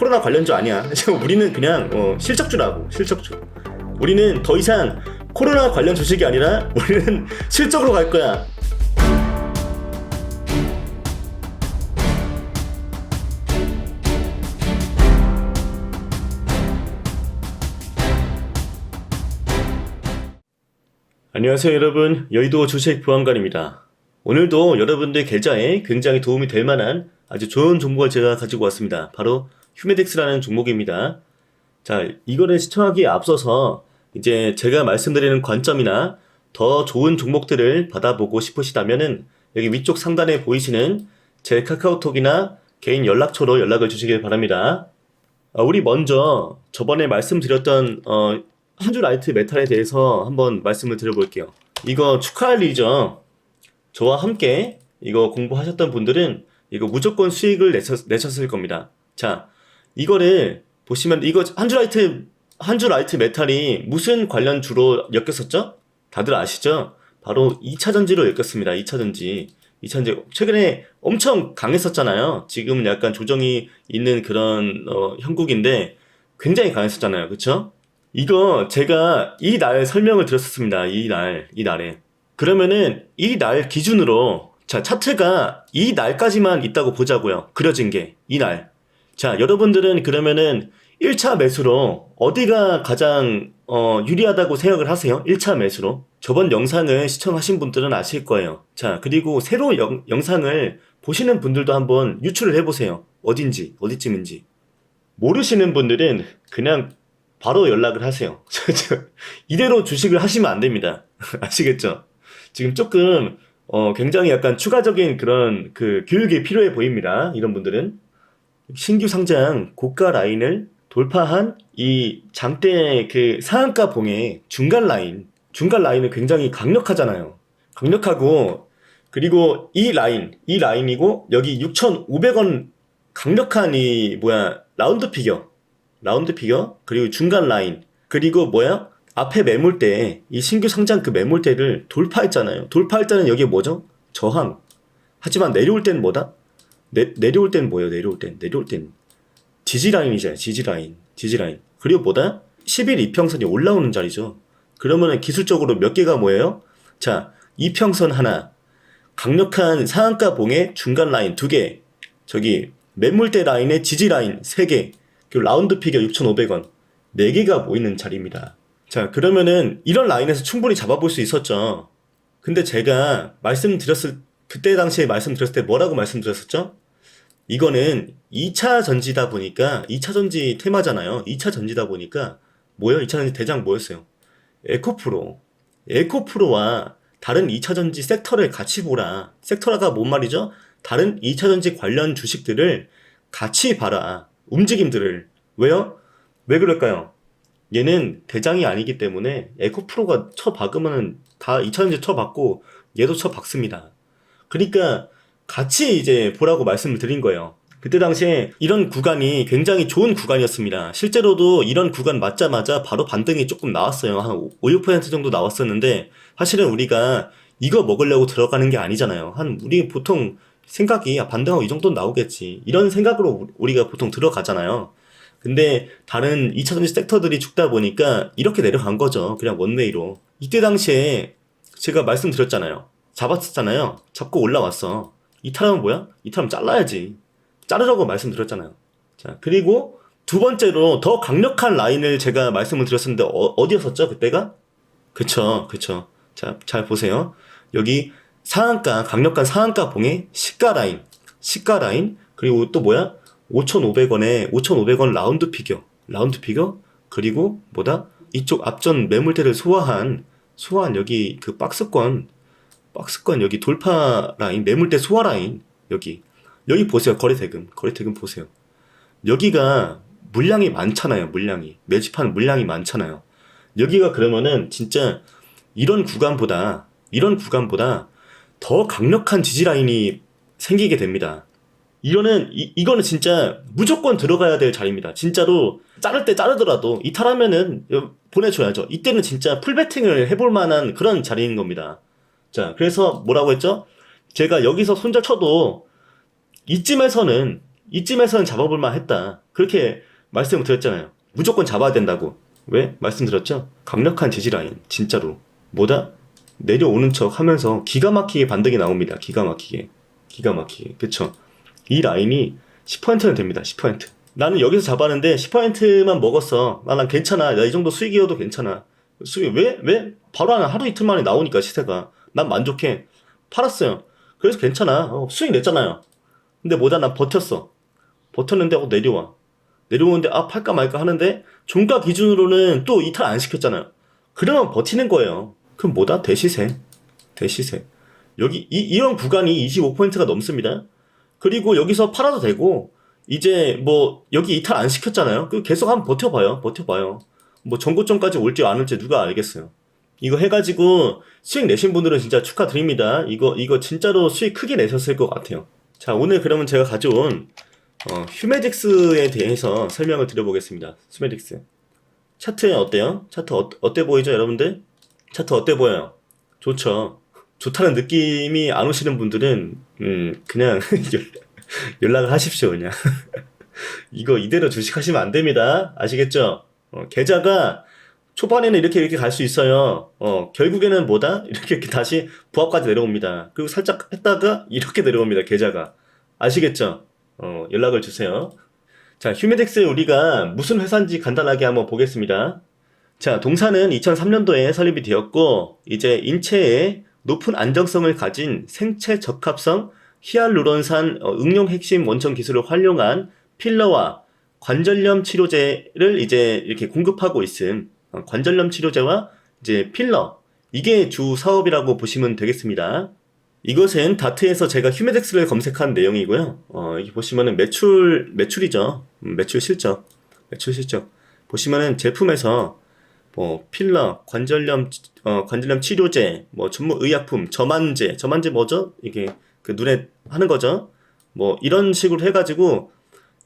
코로나 관련주 아니야. 지금 우리는 그냥 어, 실적주라고 실적주. 우리는 더 이상 코로나 관련 주식이 아니라 우리는 실적으로 갈 거야. 안녕하세요 여러분 여의도 주식 보안관입니다 오늘도 여러분들 계좌에 굉장히 도움이 될 만한 아주 좋은 정보를 제가 가지고 왔습니다 바로 휴메덱스라는 종목입니다 자 이거를 시청하기에 앞서서 이제 제가 말씀드리는 관점이나 더 좋은 종목들을 받아보고 싶으시다면은 여기 위쪽 상단에 보이시는 제 카카오톡이나 개인 연락처로 연락을 주시길 바랍니다 아, 우리 먼저 저번에 말씀드렸던 어, 한주 라이트 메탈에 대해서 한번 말씀을 드려볼게요. 이거 축하할 일이죠. 저와 함께 이거 공부하셨던 분들은 이거 무조건 수익을 내셨, 내셨을 겁니다. 자, 이거를 보시면 이거 한주 라이트 한주 라이트 메탈이 무슨 관련 주로 엮였었죠? 다들 아시죠? 바로 2차 전지로 엮였습니다. 2차 전지. 2차 전지 최근에 엄청 강했었잖아요. 지금은 약간 조정이 있는 그런 어, 형국인데 굉장히 강했었잖아요. 그렇죠? 이거 제가 이 날 설명을 드렸었습니다. 이 날, 이 날에. 그러면은 이 날 기준으로 자, 차트가 이 날까지만 있다고 보자고요. 그려진 게 이 날. 자, 여러분들은 그러면은 1차 매수로 어디가 가장 어, 유리하다고 생각을 하세요? 1차 매수로. 저번 영상을 시청하신 분들은 아실 거예요. 자, 그리고 새로 영, 영상을 보시는 분들도 한번 유출을 해보세요. 어딘지, 어디쯤인지. 모르시는 분들은 그냥 바로 연락을 하세요. 이대로 주식을 하시면 안 됩니다. 아시겠죠? 지금 조금 어, 굉장히 약간 추가적인 그런 그 교육이 필요해 보입니다. 이런 분들은 신규 상장 고가 라인을 돌파한 이 장대 그 상한가 봉의 중간 라인, 중간 라인은 굉장히 강력하잖아요. 강력하고 그리고 이 라인, 이 라인이고 여기 6,500원 강력한 이 뭐야 라운드 피겨 라운드 피겨 그리고 중간 라인 그리고 뭐야 앞에 매물대 이 신규 상장 그 매물대를 돌파했잖아요. 돌파할 때는 여기 뭐죠? 저항. 하지만 내려올 때는 뭐다 내, 내려올 때는 뭐예요 내려올 땐 내려올 땐 지지 라인이잖아요 지지 라인 지지 라인 그리고 뭐다 10일 이평선이 올라오는 자리죠 그러면은 기술적으로 몇 개가 뭐예요 자 이평선 하나 강력한 상한가 봉의 중간 라인 두 개 저기 매물대 라인의 지지 라인 세 개 그리고 라운드 피겨 6,500원. 4개가 모이는 자리입니다. 자, 그러면은 이런 라인에서 충분히 잡아볼 수 있었죠. 근데 제가 말씀드렸을, 그때 당시에 말씀드렸을 때 뭐라고 말씀드렸었죠? 이거는 2차 전지다 보니까, 2차 전지 테마잖아요. 2차 전지다 보니까, 뭐요? 2차 전지 대장 뭐였어요? 에코프로. 에코프로와 다른 2차 전지 섹터를 같이 보라. 섹터라가 뭔 말이죠? 다른 2차 전지 관련 주식들을 같이 봐라. 움직임들을. 왜요? 왜 그럴까요? 얘는 대장이 아니기 때문에 에코프로가 쳐박으면은 다 2차 전지 쳐박고 얘도 쳐박습니다. 그러니까 같이 이제 보라고 말씀을 드린 거예요. 그때 당시에 이런 구간이 굉장히 좋은 구간이었습니다. 실제로도 이런 구간 맞자마자 바로 반등이 조금 나왔어요. 한 5, 6% 정도 나왔었는데 사실은 우리가 이거 먹으려고 들어가는 게 아니잖아요. 한 우리 보통 생각이 아, 반등하고 이 정도는 나오겠지. 이런 생각으로 우리가 보통 들어가잖아요. 근데 다른 2차 전지 섹터들이 죽다 보니까 이렇게 내려간 거죠. 그냥 원웨이로. 이때 당시에 제가 말씀드렸잖아요. 잡았었잖아요. 잡고 올라왔어. 이탈하면 뭐야? 이탈하면 잘라야지. 자르라고 말씀드렸잖아요. 자, 그리고 두 번째로 더 강력한 라인을 제가 말씀을 드렸었는데 어, 디였었죠 그때가? 그쵸, 그쵸. 자, 잘 보세요. 여기 상한가, 강력한 상한가 봉의 시가 라인, 시가 라인, 그리고 또 뭐야? 5,500원에 5,500원 라운드 피겨, 라운드 피겨, 그리고 뭐다? 이쪽 앞전 매물대를 소화한, 소화한 여기 그 박스권, 박스권 여기 돌파 라인, 매물대 소화 라인, 여기. 여기 보세요. 거래 대금, 거래 대금 보세요. 여기가 물량이 많잖아요. 물량이. 매집하는 물량이 많잖아요. 여기가 그러면은 진짜 이런 구간보다, 이런 구간보다 더 강력한 지지 라인이 생기게 됩니다. 이거는 이, 이거는 진짜 무조건 들어가야 될 자리입니다. 진짜로 자를 때 자르더라도 이탈하면은 보내줘야죠. 이때는 진짜 풀배팅을 해볼 만한 그런 자리인 겁니다. 자, 그래서 뭐라고 했죠? 제가 여기서 손절 쳐도 이쯤에서는 이쯤에서는 잡아볼 만했다. 그렇게 말씀을 드렸잖아요. 무조건 잡아야 된다고. 왜? 말씀드렸죠? 강력한 지지 라인. 진짜로. 뭐다? 내려오는 척 하면서 기가 막히게 반등이 나옵니다. 기가 막히게. 기가 막히게. 그쵸? 이 라인이 10%는 됩니다. 10%. 나는 여기서 잡았는데 10%만 먹었어. 아, 난 괜찮아. 나 이 정도 수익이어도 괜찮아. 수익, 왜? 왜? 바로 한 하루 이틀 만에 나오니까 시세가. 난 만족해. 팔았어요. 그래서 괜찮아. 어, 수익 냈잖아요. 근데 뭐다? 난 버텼어. 버텼는데, 어, 내려와. 내려오는데, 아, 팔까 말까 하는데, 종가 기준으로는 또 이탈 안 시켰잖아요. 그러면 버티는 거예요. 그럼 뭐다? 대시세. 대시세. 여기, 이, 이런 구간이 25%가 넘습니다. 그리고 여기서 팔아도 되고, 이제 뭐, 여기 이탈 안 시켰잖아요. 그 계속 한번 버텨봐요. 버텨봐요. 뭐, 전고점까지 올지 안 올지 누가 알겠어요. 이거 해가지고 수익 내신 분들은 진짜 축하드립니다. 이거, 이거 진짜로 수익 크게 내셨을 것 같아요. 자, 오늘 그러면 제가 가져온, 어, 휴메딕스에 대해서 설명을 드려보겠습니다. 휴메딕스. 차트 어때요? 차트 어, 어때 보이죠, 여러분들? 차트 어때 보여요? 좋죠. 좋다는 느낌이 안 오시는 분들은, 음, 그냥 연락을 하십시오, 그냥. 이거 이대로 주식하시면 안 됩니다. 아시겠죠? 어, 계좌가 초반에는 이렇게 이렇게 갈 수 있어요. 어, 결국에는 뭐다? 이렇게, 이렇게 다시 부합까지 내려옵니다. 그리고 살짝 했다가 이렇게 내려옵니다. 계좌가. 아시겠죠? 어, 연락을 주세요. 자, 휴메덱스 우리가 무슨 회사인지 간단하게 한번 보겠습니다. 자, 동사는 2003년도에 설립이 되었고, 이제 인체에 높은 안정성을 가진 생체 적합성 히알루론산 어, 응용 핵심 원천 기술을 활용한 필러와 관절염 치료제를 이제 이렇게 공급하고 있음. 어, 관절염 치료제와 이제 필러. 이게 주 사업이라고 보시면 되겠습니다. 이것은 다트에서 제가 휴메덱스를 검색한 내용이고요. 어, 여기 보시면은 매출, 매출이죠. 음, 매출 실적. 매출 실적. 보시면은 제품에서 뭐 필러, 관절염, 어, 관절염 치료제, 뭐 전문 의약품, 점안제, 점안제 뭐죠? 이게 그 눈에 하는 거죠. 뭐 이런 식으로 해가지고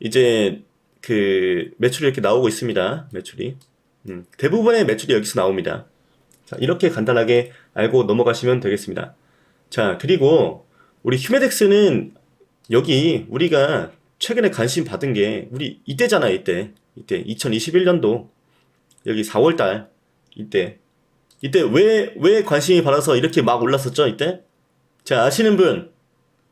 이제 그 매출이 이렇게 나오고 있습니다. 매출이. 음, 대부분의 매출이 여기서 나옵니다. 자, 이렇게 간단하게 알고 넘어가시면 되겠습니다. 자, 그리고 우리 휴메덱스는 여기 우리가 최근에 관심 받은 게 우리 이때잖아, 이때. 이때 2021년도 여기 4월 달 이때 이때 왜 왜 관심이 받아서 이렇게 막 올랐었죠, 이때? 자, 아시는 분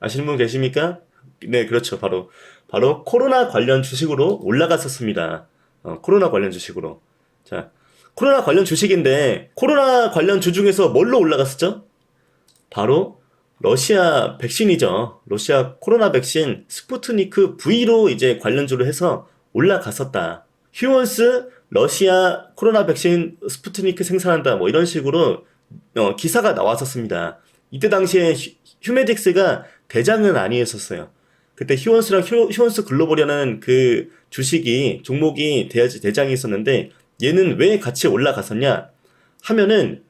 아시는 분 계십니까? 네, 그렇죠. 바로 바로 코로나 관련 주식으로 올라갔었습니다. 어, 코로나 관련 주식으로. 자, 코로나 관련 주식인데 코로나 관련 주 중에서 뭘로 올라갔었죠? 바로 러시아 백신이죠. 러시아 코로나 백신 스푸트니크 V로 이제 관련주로 해서 올라갔었다. 휴원스 러시아 코로나 백신 스푸트니크 생산한다. 뭐 이런 식으로 어, 기사가 나왔었습니다. 이때 당시에 휴, 휴메딕스가 대장은 아니었었어요. 그때 휴원스랑 휴, 휴원스 글로벌이라는 그 주식이 종목이 대, 대장이 있었는데 얘는 왜 같이 올라갔었냐 하면은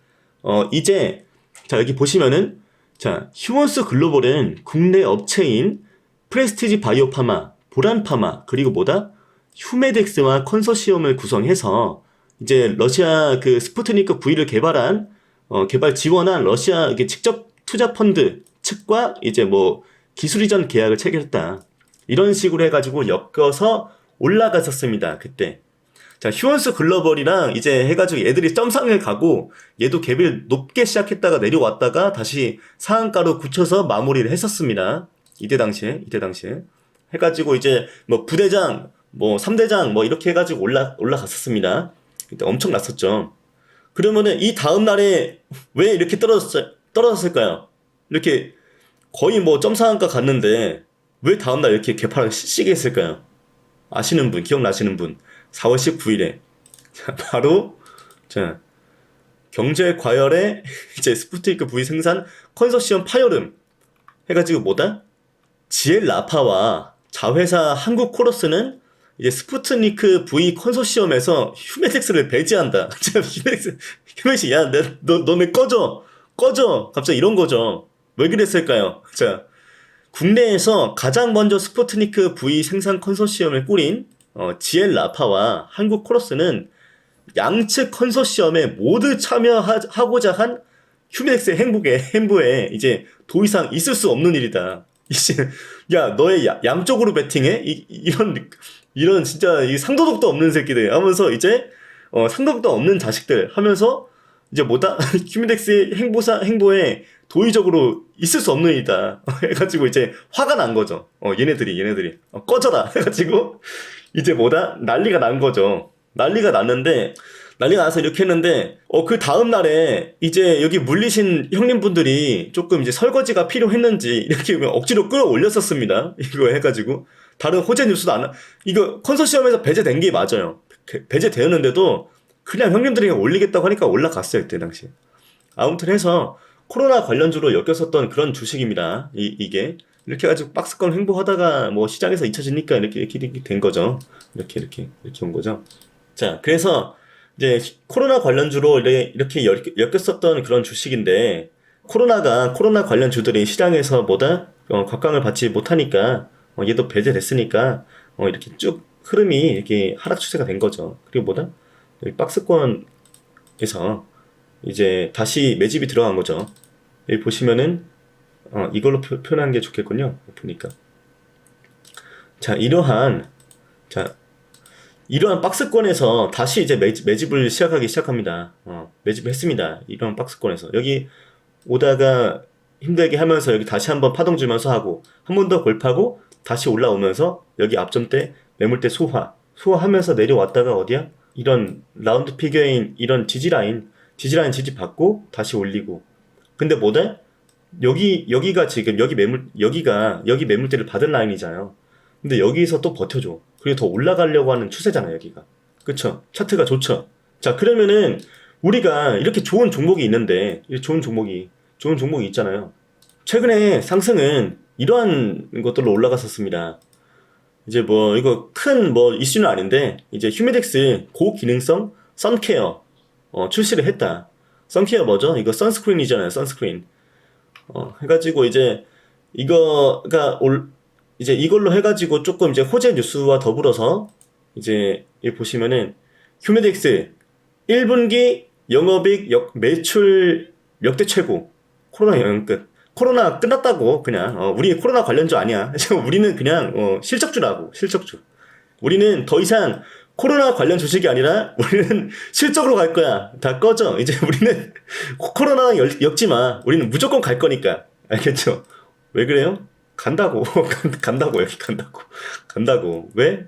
어 이제 자 여기 보시면은 자 휴원스 글로벌은 국내 업체인 프레스티지 바이오파마, 보란파마 그리고 뭐다 휴메덱스와 컨소시엄을 구성해서 이제 러시아 그 스푸트니크 V를 개발한 어, 개발 지원한 러시아 이게 직접 투자 펀드 측과 이제 뭐 기술 이전 계약을 체결했다. 이런 식으로 해가지고 엮어서 올라갔었습니다. 그때. 자, 휴원스 글로벌이랑 이제 해가지고 얘들이 점상을 가고 얘도 갭을 높게 시작했다가 내려왔다가 다시 상한가로 굳혀서 마무리를 했었습니다. 이때 당시에, 이때 당시에. 해가지고 이제 뭐 부대장, 뭐 3대장 뭐 이렇게 해가지고 올라, 올라갔었습니다. 그때 엄청 났었죠. 그러면은 이 다음 날에 왜 이렇게 떨어졌, 떨어졌을까요? 이렇게 거의 뭐 점상한가 갔는데 왜 다음날 이렇게 개파를 시게 했을까요? 아시는 분, 기억나시는 분. 4월 19일에. 자, 바로, 자, 경제 과열에 이제 스푸트니크 V 생산 컨소시엄 파열음 해가지고 뭐다? 지엘 라파와 자회사 한국 코러스는 이제 스푸트니크 V 컨소시엄에서 휴메덱스를 배제한다. 휴메덱스, 휴메덱스, 야, 내, 너, 너네 꺼져! 꺼져! 갑자기 이런 거죠. 왜 그랬을까요? 자, 국내에서 가장 먼저 스푸트니크 V 생산 컨소시엄을 꾸린 어, 지엘 라파와 한국 코러스는 양측 컨소시엄에 모두 참여하고자 한 휴메덱스의 행복에 행보에 이제 더 이상 있을 수 없는 일이다. 이제 야 너의 야- 양쪽으로 베팅해? 이, 이런 이런 진짜 이 상도덕도 없는 새끼들 하면서 이제 어 상도덕도 없는 자식들 하면서 이제 뭐다 휴미덱스의 행보사 행보에 도의적으로 있을 수 없는 일이다. 해가지고 이제 화가 난 거죠. 어 얘네들이 얘네들이. 어, 꺼져라. 해가지고 이제 뭐다? 난리가 난 거죠. 난리가 났는데 난리가 나서 이렇게 했는데 어 그 다음 날에 이제 여기 물리신 형님분들이 조금 이제 설거지가 필요했는지 이렇게 억지로 끌어올렸었습니다. 이거 해가지고. 다른 호재 뉴스도 안 하- 이거 컨소시엄에서 배제된 게 맞아요. 그- 배제되었는데도 그냥 형님들이 올리겠다고 하니까 올라갔어요 그때 당시 아무튼 해서 코로나 관련주로 엮였었던 그런 주식입니다. 이, 이게 이렇게 해가지고 박스권 횡보하다가 뭐 시장에서 잊혀지니까 이렇게 이렇게, 된 거죠 이렇게 이렇게 이렇게 온 거죠 자 그래서 이제 코로나 관련주로 이렇게, 엮였었던 그런 주식인데 코로나가 코로나 관련 주들이 시장에서 보다 어, 각광을 받지 못하니까 어, 얘도 배제됐으니까 어, 이렇게 쭉 흐름이 이렇게 하락 추세가 된 거죠. 그리고 뭐다 여기 박스권에서 이제 다시 매집이 들어간 거죠. 여기 보시면은 어, 이걸로 표, 표현하는 게 좋겠군요. 보니까 자 이러한 자 이러한 박스권에서 다시 이제 매집, 매집을 시작하기 시작합니다. 어, 매집했습니다. 이러한 박스권에서 여기 오다가 힘들게 하면서 여기 다시 한번 파동 주면서 하고 한 번 더 골파고 다시 올라오면서 여기 앞점대 매물대 소화 소화하면서 내려왔다가 어디야? 이런 라운드 피겨인 이런 지지라인 지지라인 지지 받고 다시 올리고 근데 뭐다? 여기 여기가 지금 여기 매물 여기가 여기 매물대를 받은 라인이잖아요. 근데 여기서 또 버텨줘. 그리고 더 올라가려고 하는 추세잖아 여기가. 그쵸? 차트가 좋죠. 자 그러면은 우리가 이렇게 좋은 종목이 있는데 이 좋은 종목이 좋은 종목이 있잖아요. 최근에 상승은 이러한 것들로 올라갔었습니다. 이제 뭐 이거 큰 뭐 이슈는 아닌데 이제 휴미덱스 고기능성 선케어 어, 출시를 했다. 선케어 뭐죠? 이거 선스크린이잖아요. 선스크린. 어, 해가지고 이제 이거가 올 이제 이걸로 해가지고 조금 이제 호재 뉴스와 더불어서 이제 여기 보시면은 휴미덱스 1분기 영업이익 역, 매출 역대 최고. 코로나 영향 끝. 코로나 끝났다고 그냥. 어, 우리 코로나 관련주 아니야. 우리는 그냥 어, 실적주라고. 실적주. 우리는 더 이상 코로나 관련 주식이 아니라 우리는 실적으로 갈 거야. 다 꺼져. 이제 우리는 코로나랑 엮- 엮지 마. 우리는 무조건 갈 거니까. 알겠죠? 왜 그래요? 간다고. 간- 간다고. 여기 간다고. 간다고. 왜?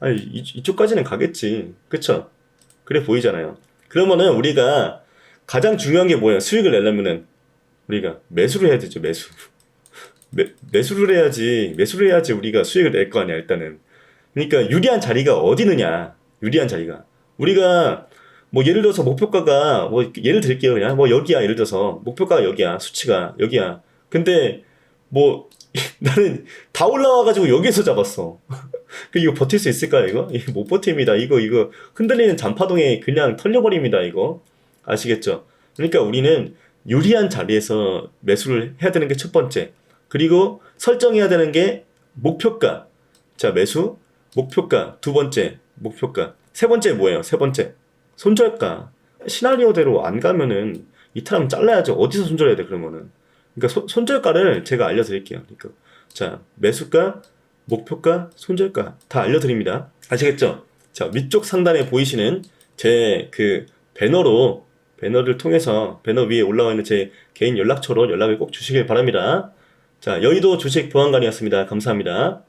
아니 이, 이쪽까지는 가겠지. 그쵸? 그래 보이잖아요. 그러면은 우리가 가장 중요한 게 뭐예요? 수익을 내려면은 우리가 매수를 해야 되죠 매수. 매, 매수를 해야지. 매수를 해야지 우리가 수익을 낼 거 아니야 일단은 그러니까 유리한 자리가 어디 있느냐 유리한 자리가. 우리가 뭐 예를 들어서 목표가가 뭐 예를 들게요 그냥. 뭐 여기야 예를 들어서. 목표가가 여기야 수치가 여기야. 근데 뭐 나는 다 올라와가지고 여기에서 잡았어. 그 이거 버틸 수 있을까요 이거 못 버팁니다. 이거 이거. 흔들리는 잔파동에 그냥 털려버립니다 이거. 아시겠죠? 그러니까 우리는 유리한 자리에서 매수를 해야 되는 게 첫 번째. 그리고 설정해야 되는 게 목표가. 자 매수 목표가 두 번째 목표가 세 번째 뭐예요? 세 번째. 손절가. 시나리오대로 안 가면은 이탈하면 잘라야죠. 어디서 손절해야 돼 그러면은. 그러니까 손- 손절가를 제가 알려드릴게요. 그러니까 자 매수가 목표가 손절가 다 알려드립니다. 아시겠죠? 자 위쪽 상단에 보이시는 제 그 배너로 배너를 통해서 배너 위에 올라와 있는 제 개인 연락처로 연락을 꼭 주시길 바랍니다. 자 여의도 주식 보안관이었습니다. 감사합니다